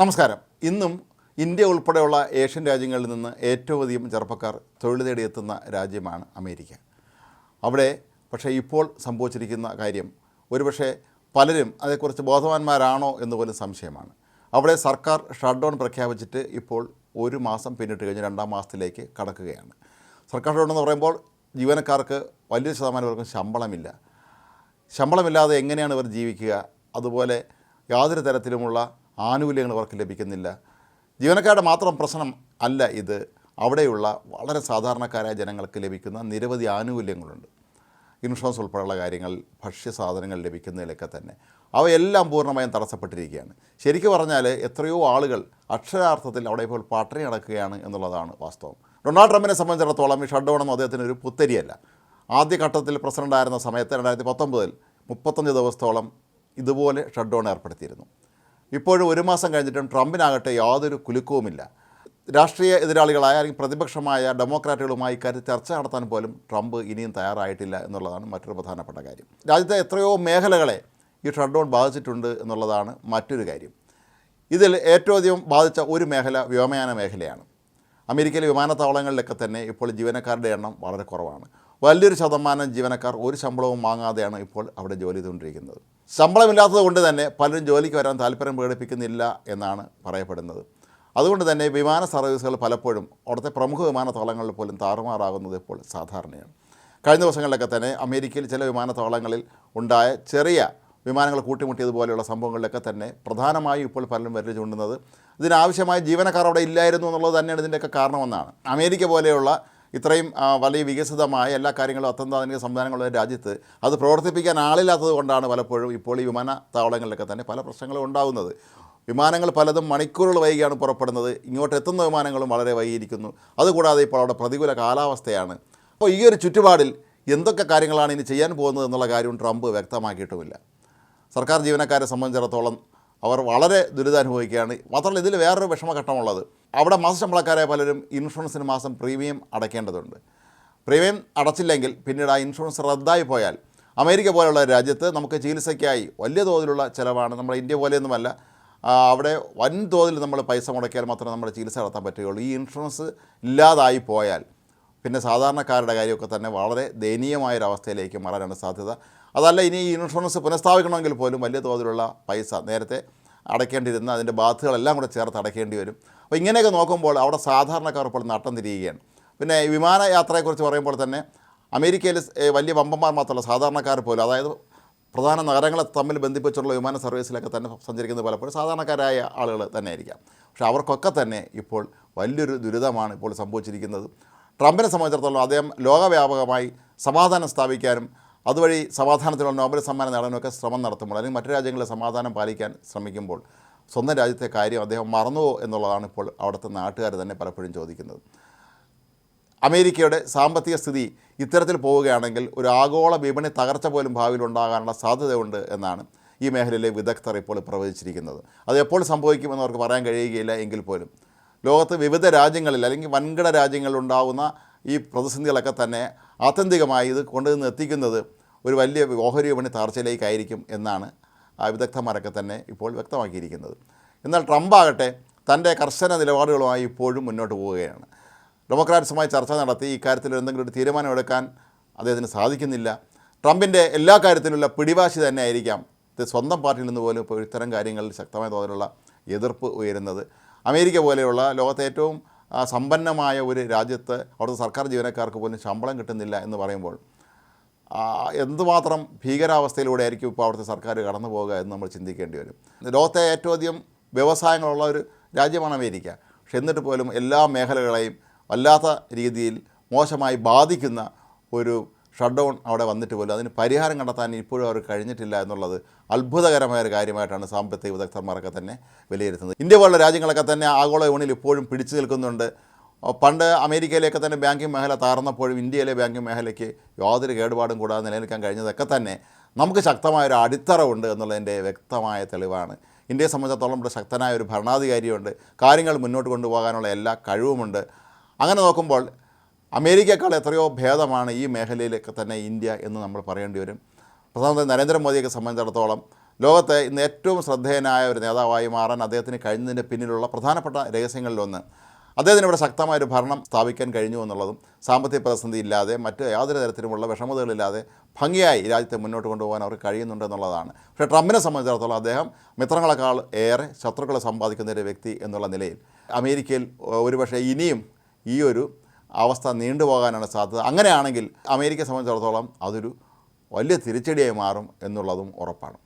നമസ്കാരം. ഇന്നും ഇന്ത്യ ഉൾപ്പെടെയുള്ള ഏഷ്യൻ രാജ്യങ്ങളിൽ നിന്ന് ഏറ്റവും അധികം ചെറുപ്പക്കാർ തൊഴിൽ തേടിയെത്തുന്ന രാജ്യമാണ് അമേരിക്ക. അവിടെ പക്ഷേ ഇപ്പോൾ സംഭവിച്ചിരിക്കുന്ന കാര്യം ഒരുപക്ഷെ പലരും അതേക്കുറിച്ച് ബോധവാന്മാരാണോ എന്ന് പോലും സംശയമാണ്. അവിടെ സർക്കാർ ഷട്ട് ഡൗൺ പ്രഖ്യാപിച്ചിട്ട് ഇപ്പോൾ ഒരു മാസം പിന്നിട്ട് കഴിഞ്ഞ് രണ്ടാം മാസത്തിലേക്ക് കടക്കുകയാണ്. സർക്കാർ ഷട്ട് ഡൗൺ എന്ന് പറയുമ്പോൾ ജീവനക്കാർക്ക് വലിയ ശതമാനം പേർക്കും ശമ്പളമില്ല. ശമ്പളമില്ലാതെ എങ്ങനെയാണ് ഇവർ ജീവിക്കുക? അതുപോലെ യാതൊരു തരത്തിലുമുള്ള ആനുകൂല്യങ്ങൾ അവർക്ക് ലഭിക്കുന്നില്ല. ജീവനക്കാരുടെ മാത്രം പ്രശ്നം അല്ല ഇത്. അവിടെയുള്ള വളരെ സാധാരണക്കാരായ ജനങ്ങൾക്ക് ലഭിക്കുന്ന നിരവധി ആനുകൂല്യങ്ങളുണ്ട്. ഇൻഷുറൻസ് ഉൾപ്പെടെയുള്ള കാര്യങ്ങൾ ഭക്ഷ്യസാധനങ്ങൾ ലഭിക്കുന്നതിലൊക്കെ തന്നെ. അവയെല്ലാം പൂർണമായും തടസ്സപ്പെട്ടിരിക്കുകയാണ്. ശരിക്കും പറഞ്ഞാൽ എത്രയോ ആളുകൾ അക്ഷരാർത്ഥത്തിൽ അവിടെ ഇപ്പോൾ പട്ടിണി നടക്കുകയാണ് എന്നുള്ളതാണ് വാസ്തവം. ഡൊണാൾഡ് ട്രംപിനെ സംബന്ധിച്ചിടത്തോളം ഈ ഷട്ട് ഡൗൺ ഒന്നും അദ്ദേഹത്തിന് ഒരു പുത്തരിയല്ല. ആദ്യഘട്ടത്തിൽ പ്രസിഡന്റായിരുന്ന സമയത്ത് രണ്ടായിരത്തി പത്തൊമ്പതിൽ മുപ്പത്തഞ്ച് ദിവസത്തോളം ഇതുപോലെ ഷട്ട് ഡൗൺ ഏർപ്പെടുത്തിയിരുന്നു. ഇപ്പോഴും ഒരു മാസം കഴിഞ്ഞിട്ടും ട്രംപിനാകട്ടെ യാതൊരു കുലുക്കവുമില്ല. രാഷ്ട്രീയ എതിരാളികളായ അല്ലെങ്കിൽ പ്രതിപക്ഷമായ ഡെമോക്രാറ്റുകളുമായി ഇക്കാര്യത്തിൽ ചർച്ച നടത്താൻ പോലും ട്രംപ് ഇനിയും തയ്യാറായിട്ടില്ല എന്നുള്ളതാണ് മറ്റൊരു പ്രധാനപ്പെട്ട കാര്യം. രാജ്യത്തെ എത്രയോ മേഖലകളെ ഈ ഷട്ട് ഡൗൺ ബാധിച്ചിട്ടുണ്ട് എന്നുള്ളതാണ് മറ്റൊരു കാര്യം. ഇതിൽ ഏറ്റവും അധികം ബാധിച്ച ഒരു മേഖല വ്യോമയാന മേഖലയാണ്. അമേരിക്കയിലെ വിമാനത്താവളങ്ങളിലൊക്കെ തന്നെ ഇപ്പോൾ ജീവനക്കാരുടെ എണ്ണം വളരെ കുറവാണ്. വലിയൊരു ശതമാനം ജീവനക്കാർ ഒരു ശമ്പളവും വാങ്ങാതെയാണ് ഇപ്പോൾ അവിടെ ജോലി ചെയ്തുകൊണ്ടിരിക്കുന്നത്. ശമ്പളമില്ലാത്തത് കൊണ്ട് തന്നെ പലരും ജോലിക്ക് വരാൻ താല്പര്യം പ്രകടിപ്പിക്കുന്നില്ല എന്നാണ് പറയപ്പെടുന്നത്. അതുകൊണ്ട് തന്നെ വിമാന സർവീസുകൾ പലപ്പോഴും അവിടുത്തെ പ്രമുഖ വിമാനത്താവളങ്ങളിൽ പോലും താറുമാറാകുന്നത് ഇപ്പോൾ സാധാരണയാണ്. കഴിഞ്ഞ ദിവസങ്ങളിലൊക്കെ തന്നെ അമേരിക്കയിൽ ചില വിമാനത്താവളങ്ങളിൽ ഉണ്ടായ ചെറിയ വിമാനങ്ങൾ കൂട്ടിമുട്ടിയതുപോലെയുള്ള സംഭവങ്ങളിലൊക്കെ തന്നെ പ്രധാനമായും ഇപ്പോൾ പലരും വരൽ ചൂണ്ടുന്നത് ഇതിനാവശ്യമായ ജീവനക്കാർ അവിടെ ഇല്ലായിരുന്നു എന്നുള്ളത് തന്നെയാണ് ഇതിന്റെയൊക്കെ കാരണമെന്നാണ്. അമേരിക്ക പോലെയുള്ള ഇത്രയും വലിയ വികസിതമായ എല്ലാ കാര്യങ്ങളും അത്യന്താധുനിക സംവിധാനങ്ങളുള്ള രാജ്യത്ത് അത് പ്രവർത്തിപ്പിക്കാൻ ആളില്ലാത്തത് കൊണ്ടാണ് പലപ്പോഴും ഇപ്പോൾ ഈ വിമാനത്താവളങ്ങളിലൊക്കെ തന്നെ പല പ്രശ്നങ്ങളും ഉണ്ടാകുന്നത്. വിമാനങ്ങൾ പലതും മണിക്കൂറുകൾ വൈകിയാണ് പുറപ്പെടുന്നത്. ഇങ്ങോട്ട് എത്തുന്ന വിമാനങ്ങളും വളരെ വൈകിയിരിക്കുന്നു. അതുകൂടാതെ ഇപ്പോൾ അവിടെ പ്രതികൂല കാലാവസ്ഥയാണ്. അപ്പോൾ ഈ ഒരു ചുറ്റുപാടിൽ എന്തൊക്കെ കാര്യങ്ങളാണ് ഇനി ചെയ്യാൻ പോകുന്നത് എന്നുള്ള കാര്യം ട്രംപ് വ്യക്തമാക്കിയിട്ടുമില്ല. സർക്കാർ ജീവനക്കാരെ സംബന്ധിച്ചിടത്തോളം അവർ വളരെ ദുരിതാനുഭവിക്കുകയാണ്. മാത്രമല്ല ഇതിൽ വേറൊരു വിഷമഘട്ടമുള്ളത്. അവിടെ മാസശമ്പളക്കാരായ പലരും ഇൻഷുറൻസിന് മാസം പ്രീമിയം അടയ്ക്കേണ്ടതുണ്ട്. പ്രീമിയം അടച്ചില്ലെങ്കിൽ പിന്നീട് ആ ഇൻഷുറൻസ് റദ്ദായി പോയാൽ അമേരിക്ക പോലുള്ള രാജ്യത്ത് നമുക്ക് ചികിത്സയ്ക്കായി വലിയ തോതിലുള്ള ചിലവാണ് നമ്മുടെ ഇന്ത്യ പോലെയൊന്നുമല്ല. അവിടെ വൻതോതിൽ നമ്മൾ പൈസ മുടക്കിയാൽ മാത്രമേ നമ്മുടെ ചികിത്സ നടത്താൻ പറ്റുകയുള്ളൂ. ഈ ഇൻഷുറൻസ് ഇല്ലാതായി പോയാൽ പിന്നെ സാധാരണക്കാരുടെ കാര്യമൊക്കെ തന്നെ വളരെ ദയനീയമായൊരവസ്ഥയിലേക്ക് മാറാനാണ് സാധ്യത. അതല്ല ഇനി ഇൻഷുറൻസ് പുനഃസ്ഥാപിക്കണമെങ്കിൽ പോലും വലിയ തോതിലുള്ള പൈസ നേരത്തെ അടയ്ക്കേണ്ടിയിരുന്ന അതിന്റെ ബാധ്യതകളെല്ലാം കൂടെ ചേർത്ത് അടയ്ക്കേണ്ടി വരും. അപ്പോൾ ഇങ്ങനെയൊക്കെ നോക്കുമ്പോൾ അവിടെ സാധാരണക്കാർ ഇപ്പോൾ നട്ടം തിരിയുകയാണ്. പിന്നെ വിമാനയാത്രയെക്കുറിച്ച് പറയുമ്പോൾ തന്നെ അമേരിക്കയിൽ വലിയ വമ്പന്മാർ മാത്രമല്ല സാധാരണക്കാർ പോലും അതായത് പ്രധാന നഗരങ്ങളെ തമ്മിൽ ബന്ധിപ്പിച്ചുള്ള വിമാന സർവീസിലൊക്കെ തന്നെ സഞ്ചരിക്കുന്നത് പലപ്പോഴും സാധാരണക്കാരായ ആളുകൾ തന്നെ ആയിരിക്കാം പക്ഷേ അവർക്കൊക്കെ തന്നെ ഇപ്പോൾ വലിയൊരു ദുരിതമാണ് ഇപ്പോൾ സംഭവിച്ചിരിക്കുന്നത്. ട്രംപിനെ സംബന്ധിച്ചിടത്തോളം അദ്ദേഹം ലോകവ്യാപകമായി സമാധാനം സ്ഥാപിക്കാനും അതുവഴി സമാധാനത്തിനുള്ള നോബൽ സമ്മാനം നേടാനൊക്കെ ശ്രമം നടത്തുമ്പോൾ അല്ലെങ്കിൽ മറ്റു രാജ്യങ്ങളിലെ സമാധാനം പാലിക്കാൻ ശ്രമിക്കുമ്പോൾ സ്വന്തം രാജ്യത്തെ കാര്യം അദ്ദേഹം മറന്നുവോ എന്നുള്ളതാണ് ഇപ്പോൾ അവിടുത്തെ നാട്ടുകാർ തന്നെ പലപ്പോഴും ചോദിക്കുന്നത്. അമേരിക്കയുടെ സാമ്പത്തിക സ്ഥിതി ഇത്തരത്തിൽ പോവുകയാണെങ്കിൽ ഒരു ആഗോള വിപണി തകർച്ച പോലും ഭാവിയിൽ ഉണ്ടാകാനുള്ള സാധ്യതയുണ്ട് എന്നാണ് ഈ മേഖലയിലെ വിദഗ്ധർ ഇപ്പോൾ പ്രവചിച്ചിരിക്കുന്നത്. അത് എപ്പോൾ സംഭവിക്കുമെന്ന് അവർക്ക് പറയാൻ കഴിയുകയില്ല എങ്കിൽ പോലും. ലോകത്ത് വിവിധ രാജ്യങ്ങളിൽ അല്ലെങ്കിൽ വൻകിട രാജ്യങ്ങളിലുണ്ടാകുന്ന ഈ പ്രതിസന്ധികളൊക്കെ തന്നെ ആത്യന്തികമായി ഇത് കൊണ്ടുവന്ന് എത്തിക്കുന്നത് ഒരു വലിയ ഓഹരി വിപണി താർച്ചയിലേക്കായിരിക്കും എന്നാണ് വിദഗ്ധന്മാരൊക്കെ തന്നെ ഇപ്പോൾ വ്യക്തമാക്കിയിരിക്കുന്നത്. എന്നാൽ ട്രംപ് ആകട്ടെ തന്റെ കർശന നിലപാടുകളുമായി ഇപ്പോഴും മുന്നോട്ട് പോവുകയാണ്. ഡെമോക്രാറ്റ്സുമായി ചർച്ച നടത്തി ഇക്കാര്യത്തിൽ എന്തെങ്കിലും ഒരു തീരുമാനമെടുക്കാൻ അദ്ദേഹത്തിന് സാധിക്കുന്നില്ല. ട്രംപിന്റെ എല്ലാ കാര്യത്തിലുള്ള പിടിവാശി തന്നെ ആയിരിക്കാം സ്വന്തം പാർട്ടിയിൽ നിന്ന് പോലും ഇപ്പോൾ ഇത്തരം കാര്യങ്ങളിൽ ശക്തമായ തോതിലുള്ള എതിർപ്പ് ഉയരുന്നത്. അമേരിക്ക പോലെയുള്ള ലോകത്തെ ഏറ്റവും സമ്പന്നമായ ഒരു രാജ്യത്ത് അവിടുത്തെ സർക്കാർ ജീവനക്കാർക്ക് പോലും ശമ്പളം കിട്ടുന്നില്ല എന്ന് പറയുമ്പോൾ എന്തുമാത്രം ഭീകരാവസ്ഥയിലൂടെ ആയിരിക്കും ഇപ്പോൾ അവിടുത്തെ സർക്കാർ കടന്നു പോകുക എന്ന് നമ്മൾ ചിന്തിക്കേണ്ടി വരും. ലോകത്തെ ഏറ്റവും അധികം വ്യവസായങ്ങളുള്ള ഒരു രാജ്യമാണ് അമേരിക്ക. പക്ഷെ എന്നിട്ട് പോലും എല്ലാ മേഖലകളെയും വല്ലാത്ത രീതിയിൽ മോശമായി ബാധിക്കുന്ന ഒരു ഷട്ട് ഡൗൺ അവിടെ വന്നിട്ട് പോലും അതിന് പരിഹാരം കണ്ടെത്താൻ ഇപ്പോഴും അവർ കഴിഞ്ഞിട്ടില്ല എന്നുള്ളത് അത്ഭുതകരമായ ഒരു കാര്യമായിട്ടാണ് സാമ്പത്തിക വിദഗ്ധന്മാരൊക്കെ തന്നെ വിലയിരുത്തുന്നത്. ഇന്ത്യ പോലുള്ള രാജ്യങ്ങളൊക്കെ തന്നെ ആഗോള വിപണിയിൽ ഇപ്പോഴും പിടിച്ചു നിൽക്കുന്നുണ്ട്. പണ്ട് അമേരിക്കയിലേക്ക് തന്നെ ബാങ്കിങ് മേഖല താർന്നപ്പോഴും ഇന്ത്യയിലെ ബാങ്കിങ് മേഖലയ്ക്ക് യാതൊരു കേടുപാടും കൂടാതെ നിലനിൽക്കാൻ കഴിഞ്ഞതൊക്കെ തന്നെ നമുക്ക് ശക്തമായ ഒരു അടിത്തറ ഉണ്ട് എന്നുള്ളതിന്റെ വ്യക്തമായ തെളിവാണ്. ഇന്ത്യയെ സംബന്ധിച്ചിടത്തോളം ഇവിടെ ശക്തനായ ഒരു ഭരണാധികാരിയുണ്ട്. കാര്യങ്ങൾ മുന്നോട്ട് കൊണ്ടുപോകാനുള്ള എല്ലാ കഴിവുമുണ്ട്. അങ്ങനെ നോക്കുമ്പോൾ അമേരിക്കയേക്കാൾ എത്രയോ ഭേദമാണ് ഈ മേഖലയിലൊക്കെ തന്നെ ഇന്ത്യ എന്ന് നമ്മൾ പറയേണ്ടി വരും. പ്രധാനമന്ത്രി നരേന്ദ്രമോദിയൊക്കെ സംബന്ധിച്ചിടത്തോളം ലോകത്തെ ഇന്ന് ഏറ്റവും ശ്രദ്ധേയനായ ഒരു നേതാവായി മാറാൻ അദ്ദേഹത്തിന് കഴിഞ്ഞതിന്റെ പിന്നിലുള്ള പ്രധാനപ്പെട്ട രഹസ്യങ്ങളിലൊന്ന് അദ്ദേഹത്തിന് ഇവിടെ ശക്തമായ ഒരു ഭരണം സ്ഥാപിക്കാൻ കഴിഞ്ഞു എന്നുള്ളതും സാമ്പത്തിക പ്രതിസന്ധി ഇല്ലാതെ മറ്റ് യാതൊരു തരത്തിലുമുള്ള വിഷമതകളില്ലാതെ ഭംഗിയായി രാജ്യത്തെ മുന്നോട്ട് കൊണ്ടുപോകാൻ അവർക്ക് കഴിയുന്നുണ്ട് എന്നുള്ളതാണ്. പക്ഷേ ട്രംപിനെ സംബന്ധിച്ചിടത്തോളം അദ്ദേഹം മിത്രങ്ങളെക്കാൾ ഏറെ ശത്രുക്കളെ സമ്പാദിക്കുന്ന ഒരു വ്യക്തി എന്നുള്ള നിലയിൽ അമേരിക്കയിൽ ഒരുപക്ഷെ ഇനിയും ഈ ഒരു അവസ്ഥ നീണ്ടുപോകാനാണ് സാധ്യത. അങ്ങനെയാണെങ്കിൽ അമേരിക്കയെ സംബന്ധിച്ചിടത്തോളം അതൊരു വലിയ തിരിച്ചടിയായി മാറും എന്നുള്ളതും ഉറപ്പാണ്.